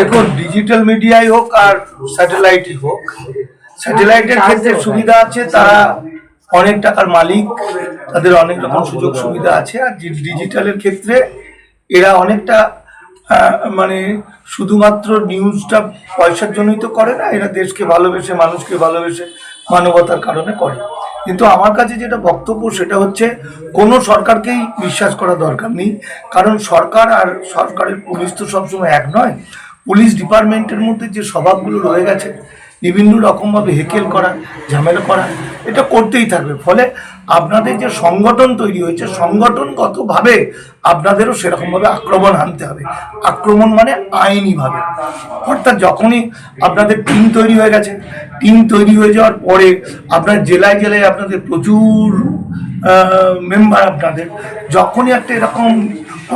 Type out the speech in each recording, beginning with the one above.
দেখুন ডিজিটাল মিডিয়াই হোক আর স্যাটেলাইটই হোক স্যাটেলাইটের ক্ষেত্রে সুবিধা আছে তারা অনেক টাকার মালিক তাদের অনেক রকম সুযোগ সুবিধা আছে আর ডিজিটালের ক্ষেত্রে এরা অনেকটা মানে শুধুমাত্র নিউজটা পয়সার জন্যই তো করে না এরা দেশকে ভালোবেসে মানুষকে ভালোবেসে মানবতার কারণে করে। কিন্তু আমার কাছে যেটা বক্তব্য সেটা হচ্ছে, কোনো সরকারকেই বিশ্বাস করা দরকার নেই। কারণ সরকার আর সরকারের পুলিশ তো সবসময় এক নয়। পুলিশ ডিপার্টমেন্টের মধ্যে যে স্বভাবগুলো রয়ে গেছে বিভিন্ন রকমভাবে হেকেল করা, ঝামেলা করা, এটা করতেই থাকবে। ফলে আপনাদের যে সংগঠন তৈরি হয়েছে, সংগঠনগতভাবে আপনাদেরও সেরকমভাবে আক্রমণ আনতে হবে। আক্রমণ মানে আইনিভাবে। অর্থাৎ যখনই আপনাদের টিম তৈরি হয়ে গেছে, টিম তৈরি হয়ে যাওয়ার পরে আপনার জেলায় জেলায় আপনাদের প্রচুর মেম্বার আপনাদের। যখনই একটা এরকম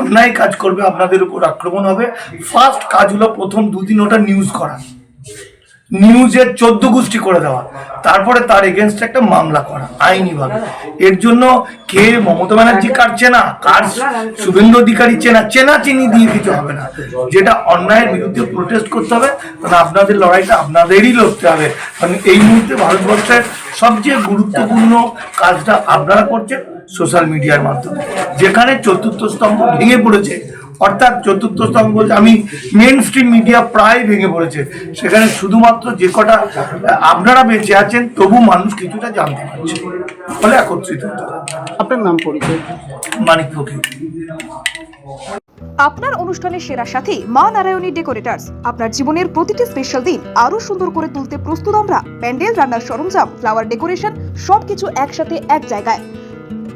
অন্যায় কাজ করবে, আপনাদের উপর আক্রমণ হবে। ফার্স্ট কাজ হলো প্রথম দুদিন ওটা নিউজ করা। নিউজের চোদ্দ গোষ্ঠী করে দেওয়া। তারপরে তার এগেনস্ট একটা মামলা করা, আইনিভাবে। এর জন্য কে মমতা ব্যানার্জি কার চেনা, কার শুভেন্দু অধিকারী চেনা চেনা চিনি দিয়ে কিছু হবে না। যেটা অন্যায়ের বিরুদ্ধে প্রোটেস্ট করতে হবে কারণ আপনাদের লড়াইটা আপনাদেরই লড়তে হবে। কারণ এই মুহূর্তে ভারতবর্ষের সবচেয়ে গুরুত্বপূর্ণ কাজটা আপনারা করছেন সোশ্যাল মিডিয়ার মাধ্যমে। যেখানে চতুর্থ স্তম্ভ ভেঙে পড়েছে অর্থাৎ চতুর্থ স্তম্ভ বলতে আমি মেন স্ট্রিম মিডিয়া প্রায় ভেঙে পড়েছে। সেখানে শুধুমাত্র যে কটা আপনারা বেঁচে আছেন তবু মানুষ কিছুটা জানতে পারছে। ফলে একত্রিত আপনার নাম পরিচয়? মানিক ফকির। আপনার অনুষ্ঠানের সেরা সাথী মা নারায়ণী ডেকোরেটার্স। আপনার জীবনের প্রতিটি স্পেশাল দিন আরও সুন্দর করে তুলতে প্রস্তুত আমরা। প্যান্ডেল রান্নার সরঞ্জাম ফ্লাওয়ার ডেকোরেশন সবকিছু একসাথে এক জায়গায়।